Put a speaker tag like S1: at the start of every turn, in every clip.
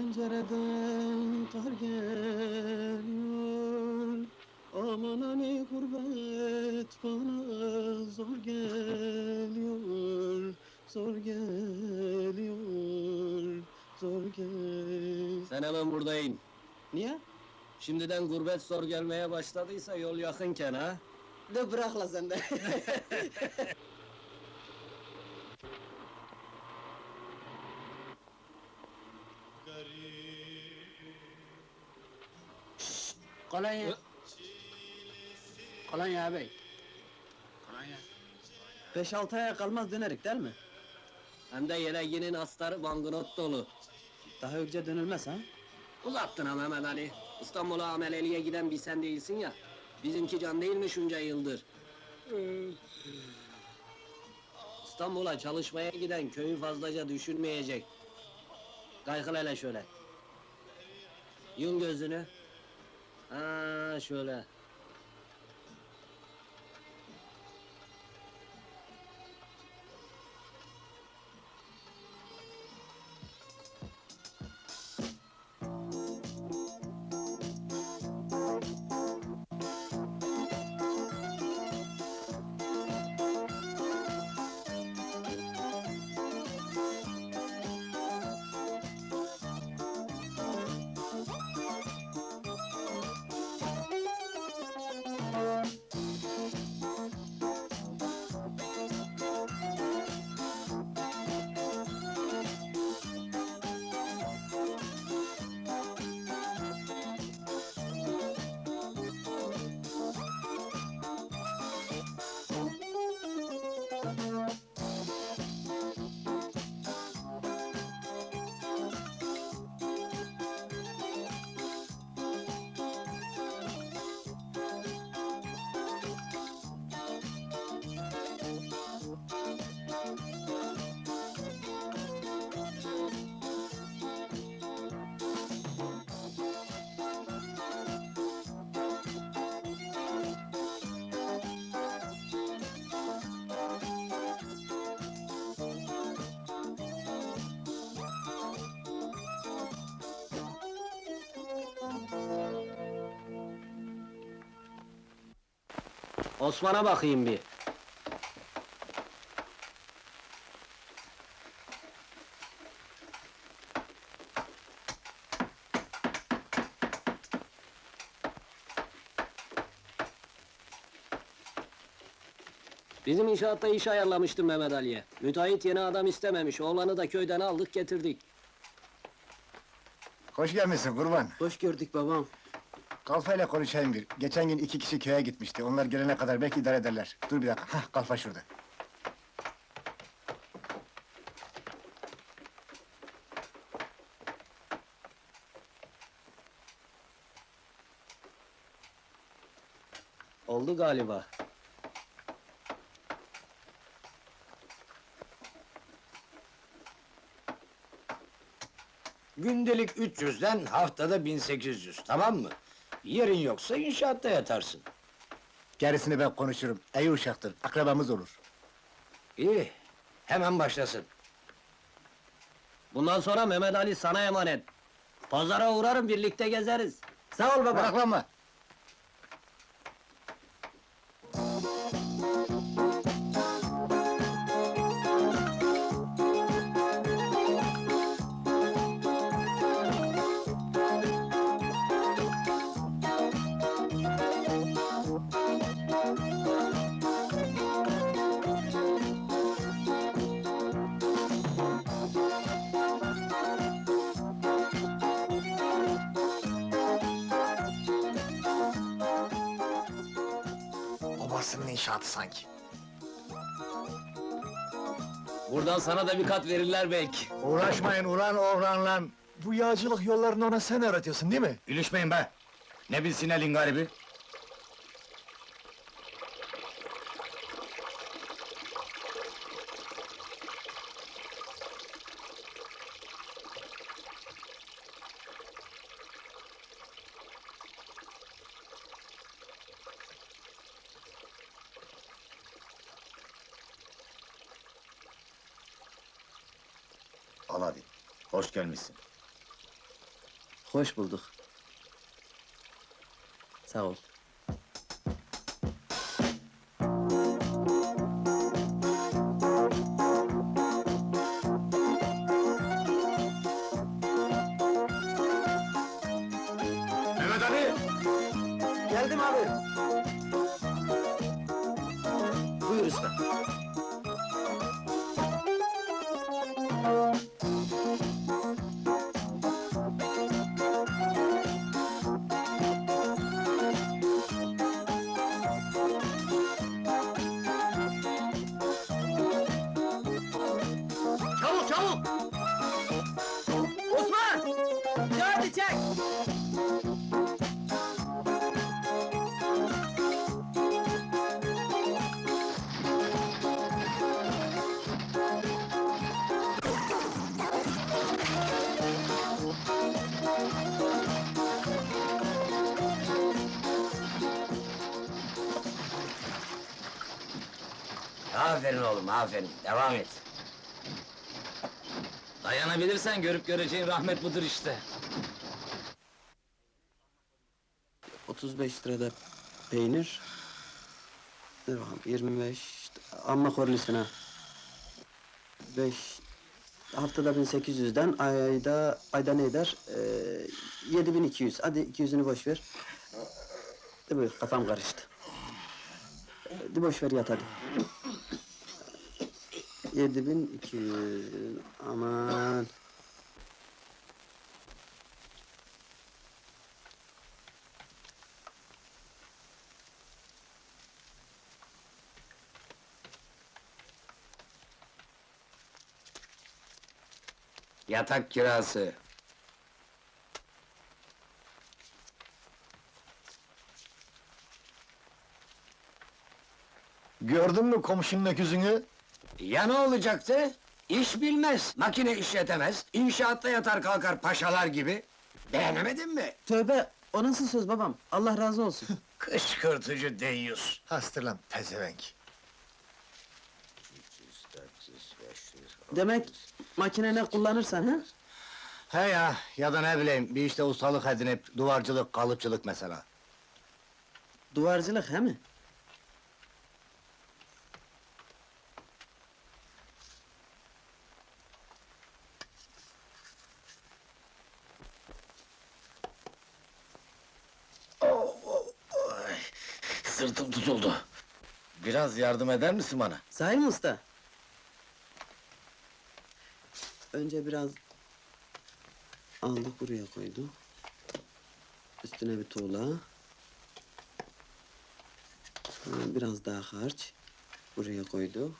S1: Pencereden kar geliyor Aman hani gurbet bana zor geliyor Zor geliyor Zor geliyor
S2: Sen hemen burada in.
S1: Niye?
S2: Şimdiden gurbet zor gelmeye başladıysa yol yakınken ha?
S1: De bırak la sen de.
S3: Kolonya. Kolonya abi. Kolonya.
S1: Beş altı aya kalmaz dönerik değil mi?
S2: Hem de yeleğinin astarı banknot dolu.
S1: Daha önce dönülmez ha?
S2: Uzattın ha Mehmet Ali. İstanbul'a ameleliğe giden bir sen değilsin ya. Bizimki can değil mi şunca yıldır? İstanbul'a çalışmaya giden köyü fazlaca düşünmeyecek. Kaykıl hele şöyle. Yum gözünü. Ha şöyle. Osman'a bakayım bir. Bizim inşaatta iş ayarlamıştım Mehmet Ali'ye. Müteahhit yeni adam istememiş, oğlanı da köyden aldık getirdik.
S4: Hoş gelmişsin kurban.
S1: Hoş gördük babam.
S4: Kalfa ile konuşayım bir. Geçen gün iki kişi köye gitmişti. Onlar gelene kadar belki idare ederler. Dur bir dakika. Hah, kalfa şurada.
S2: Oldu galiba.
S3: Gündelik 300'den haftada 1800 tamam mı? Yerin yoksa inşaatta yatarsın.
S4: Gerisini ben konuşurum. İyi uşaktır. Akrabamız olur.
S3: İyi. Hemen başlasın.
S2: Bundan sonra Mehmet Ali sana emanet. Pazara uğrarım, birlikte gezeriz. Sağ ol baba.
S4: Meraklanma. Babasının inşaatı sanki.
S2: Buradan sana da bir kat verirler belki.
S4: Uğraşmayın ulan oğlanla.
S5: Bu yağcılık yollarını ona sen öğretiyorsun değil mi?
S4: İlişmeyin be. Ne bilsin elin garibi?
S6: Al. Hoş gelmişsin.
S1: Hoş bulduk. Sağ ol.
S3: Aferin oğlum, aferin. Devam et.
S6: Dayanabilirsen görüp göreceğin rahmet budur işte.
S1: 35 lirada peynir. Dur bakalım 25 amma korlisin ha. 5 haftada 1800'den ayda ayda ne eder? Ee, 7200. Hadi 200'ünü boş ver. De kafam karıştı. De boş ver yat hadi. 7200 aman.
S3: Yatak kirası.
S5: Gördün mü komşunun öküzünü?
S3: Ya ne olacaktı? İş bilmez, makine işletemez, inşaatta yatar kalkar paşalar gibi. Beğenemedin mi?
S1: Tövbe o nasıl söz babam? Allah razı olsun.
S3: Kışkırtıcı deyyus.
S5: Hastır lan pezevenk.
S1: Demek makine ne kullanırsan ha?
S4: He ya, ya da ne bileyim, bir işte ustalık edinip, duvarcılık, kalıpçılık mesela.
S1: Duvarcılık he mi?
S6: Biraz yardım eder misin bana?
S1: Sahi mi usta? Önce biraz aldık buraya koyduk. Üstüne bir tuğla. Sonra biraz daha harç. Buraya koyduk.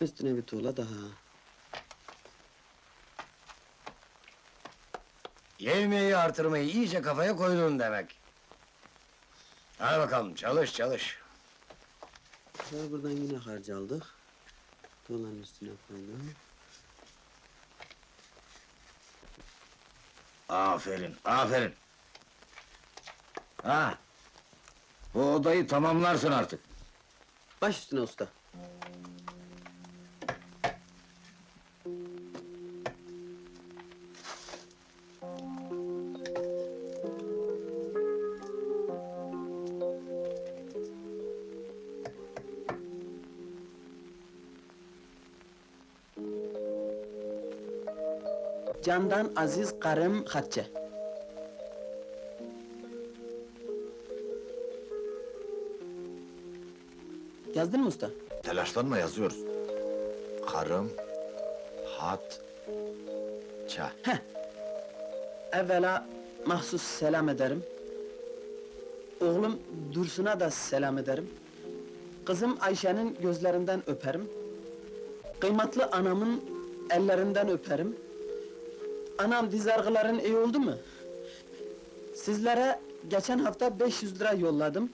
S1: Üstüne bir tuğla daha.
S3: Yevmiyeyi artırmayı iyice kafaya koydun demek. Hadi bakalım, çalış çalış.
S1: Sonra buradan yine harç aldık. Tuğlanın üstüne koyduk.
S3: Aferin, aferin. Ha, bu odayı tamamlarsın artık.
S1: Baş üstüne usta. Candan aziz karım Hatice. Yazdın mı usta?
S5: Telaşlanma yazıyoruz. Karım, hat, ça.
S1: Evvela mahsus selam ederim. Oğlum Dursun'a da selam ederim. Kızım Ayşe'nin gözlerinden öperim. Kıymetli anamın ellerinden öperim. Anam dizargıların iyi oldu mu? Sizlere geçen hafta 500 lira yolladım.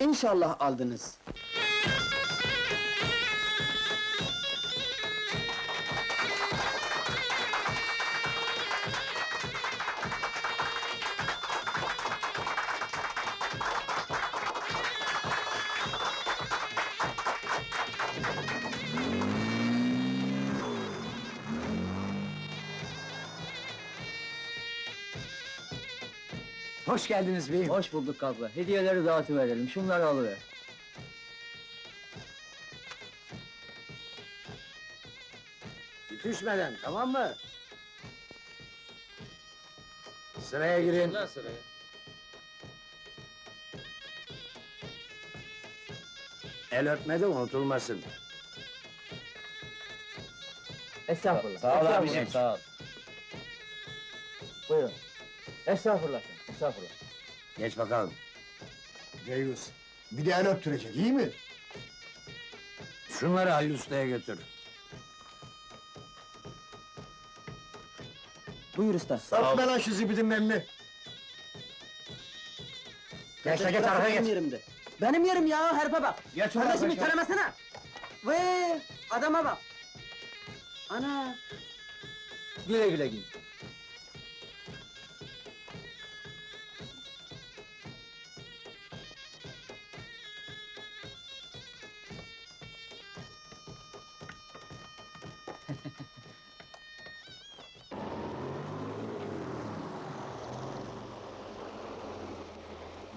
S1: İnşallah aldınız.
S3: Hoş geldiniz beyim.
S7: Hoş bulduk abla. Hediyeleri dağıtıverelim. Şunları alıver.
S3: Düşmeden, tamam mı? Sıraya girin.
S2: Lan sıraya.
S3: El öpmedi unutulmasın.
S7: Estağfurullah.
S3: Sağ ol
S7: estağfurullah,
S3: abicim.
S7: Sağ ol. Buyurun. Estağfurullah. Estağfurullah.
S3: Geç bakalım.
S4: Deyus. Bir de el öptürecek, iyi mi?
S3: Şunları Halil Usta'ya götür.
S7: Buyur usta.
S4: Öpme lan şu zibidin elini.
S3: Geç de geç arkaya
S1: benim
S3: geç.
S1: yerimde. Benim yerim ya, herpe bak.
S3: Geç
S1: Kardeşimi itelemesene. Vee, adama bak. Ana,
S7: Güle güle giyin.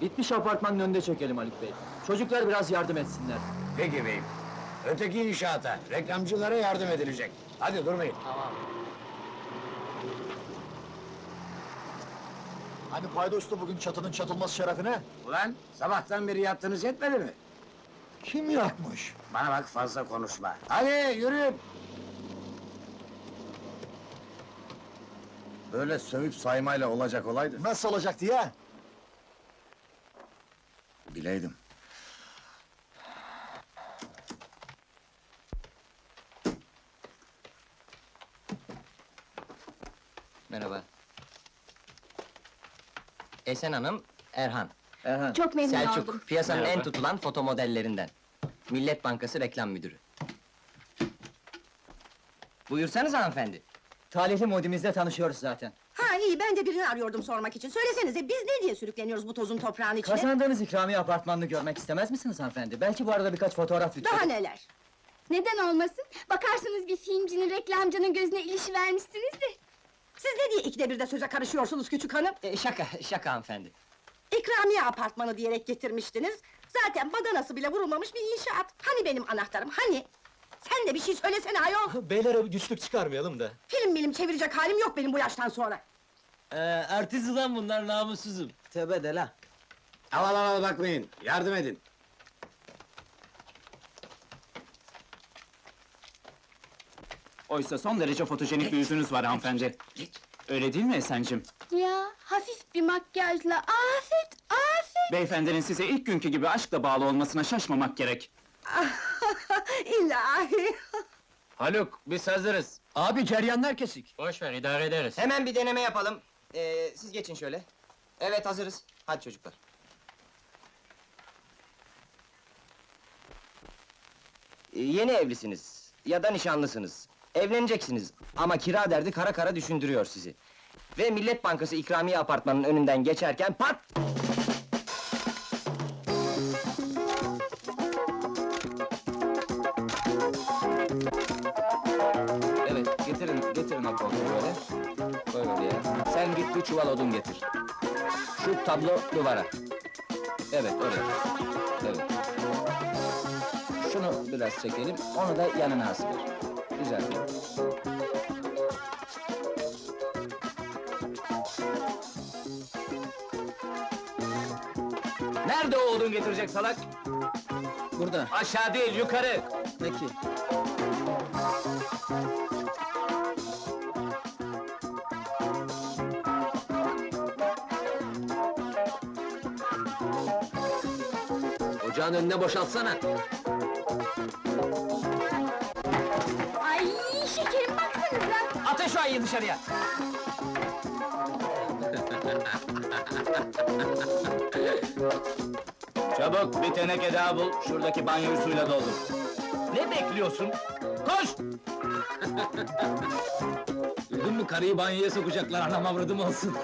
S7: Bitmiş apartmanın önünde çekelim Haluk Bey. Çocuklar biraz yardım etsinler.
S3: Peki beyim. Öteki inşaata, reklamcılara yardım edilecek. Hadi durmayın.
S5: Hani paydostu bugün çatının çatılması şerefine?
S3: Ulan, sabahtan beri yattınız yetmedi mi?
S5: Kim yapmış?
S3: Bana bak fazla konuşma. Hadi yürüyün.
S5: Böyle sövüp saymayla olacak olaydı. Nasıl olacaktı ya? Bileydim.
S8: Merhaba. Esen Hanım, Erhan.
S7: Erhan.
S9: Çok memnun
S8: Selçuk,
S9: oldum.
S8: piyasanın en tutulan foto modellerinden. Millet Bankası reklam müdürü. Buyursanız hanımefendi.
S7: Talihli modimizle tanışıyoruz zaten.
S9: İyi, ben de birini arıyordum sormak için. Söylesenize, biz ne diye sürükleniyoruz bu tozun toprağın içine?
S7: Kazandığınız ikramiye apartmanını görmek istemez misiniz hanımefendi? Belki bu arada birkaç fotoğraf lütfen.
S9: Daha neler?
S10: Neden olmasın? Bakarsınız bir filmcinin, reklamcının gözüne ilişi vermişsiniz de.
S9: Siz ne diye ikide bir de söze karışıyorsunuz küçük hanım?
S8: Ee, şaka, şaka hanımefendi.
S9: İkramiye apartmanı diyerek getirmiştiniz. Zaten badanası bile vurulmamış bir inşaat. Hani benim anahtarım, hani? Sen de bir şey söylesene ayol!
S7: Beylere güçlük çıkarmayalım da.
S9: Film bilim çevirecek halim yok benim bu yaştan sonra.
S2: Ee, artist ulan bunlar namussuzum.
S1: tövbe de la.
S3: Al al al bakmayın, yardım edin.
S11: Oysa son derece fotojenik bir yüzünüz var hanımefendi. Öyle değil mi Esen'cim?
S10: Ya, hafif bir makyajla, afet, afet!
S11: Beyefendinin size ilk günkü gibi aşkla bağlı olmasına şaşmamak gerek.
S9: İlahi!
S2: Haluk, biz hazırız.
S7: Abi ceryanlar kesik.
S2: Boş ver, idare ederiz.
S8: Hemen bir deneme yapalım. Ee, siz geçin şöyle. Evet, hazırız. Hadi çocuklar. Ee, yeni evlisiniz ya da nişanlısınız. Evleneceksiniz ama kira derdi kara kara düşündürüyor sizi. Ve Millet Bankası ikramiye apartmanının önünden geçerken pat! Çuval odun getir. Şu tablo duvara. Evet, oraya. Evet. Şunu biraz çekelim, onu da yanına asılır. Güzel. Nerede o odun getirecek salak?
S7: Burada.
S8: Aşağı değil, yukarı!
S7: Peki.
S2: Ocağın önüne boşaltsana.
S10: Ay şekerim baksanıza!
S8: Atın şu ayıyı dışarıya!
S11: Çabuk bir teneke daha bul, şuradaki banyoyu suyla doldur.
S8: Ne bekliyorsun? Koş!
S2: Duydun mu karıyı banyoya sokacaklar, anam avradım olsun.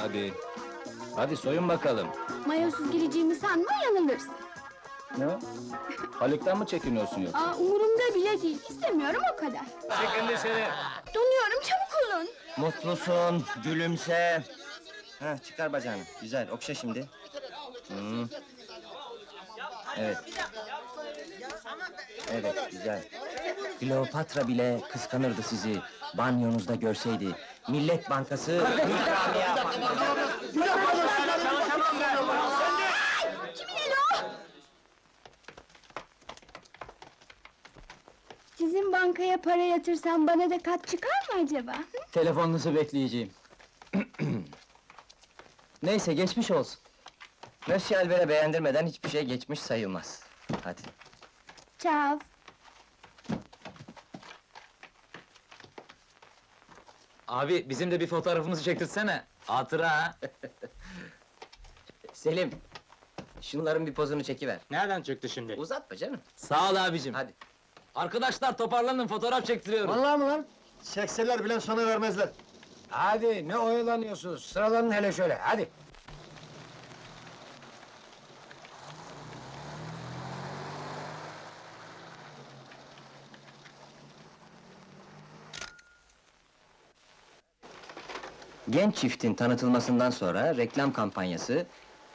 S8: Hadi. Hadi soyun bakalım.
S10: Mayosuz gireceğimi sanma yanılırsın.
S8: Ne? Haluk'tan mı çekiniyorsun yoksa?
S10: Aa, umurumda bile değil. İstemiyorum o kadar.
S2: Çıkın dışarı.
S10: Donuyorum çabuk olun.
S8: Mutlusun, gülümse. Ha, çıkar bacağını. Güzel, okşa şimdi. Hmm. Evet. Evet, güzel. Kleopatra bile kıskanırdı sizi. Banyonuzda görseydi. Millet Bankası?
S10: Sizin bankaya para yatırsam bana da kat çıkar mı acaba?
S7: Telefonunuzu bekleyeceğim.
S8: Neyse, geçmiş olsun. Monsieur Albert'e beğendirmeden hiçbir şey geçmiş sayılmaz. Hadi.
S10: Ciao.
S7: Abi bizim de bir fotoğrafımızı çektirsene. Hatıra ha.
S8: Selim, şunların bir pozunu çekiver.
S2: Nereden çıktı şimdi?
S8: Uzatma canım.
S7: Sağ ol abicim.
S8: Hadi.
S7: Arkadaşlar toparlanın fotoğraf çektiriyorum.
S4: Vallahi mi lan? Çekseler bile sana vermezler.
S3: Hadi ne oyalanıyorsunuz? Sıralanın hele şöyle, hadi.
S8: Genç çiftin tanıtılmasından sonra reklam kampanyası,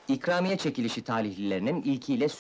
S8: ikramiye çekilişi talihlilerinin ilkiyle sür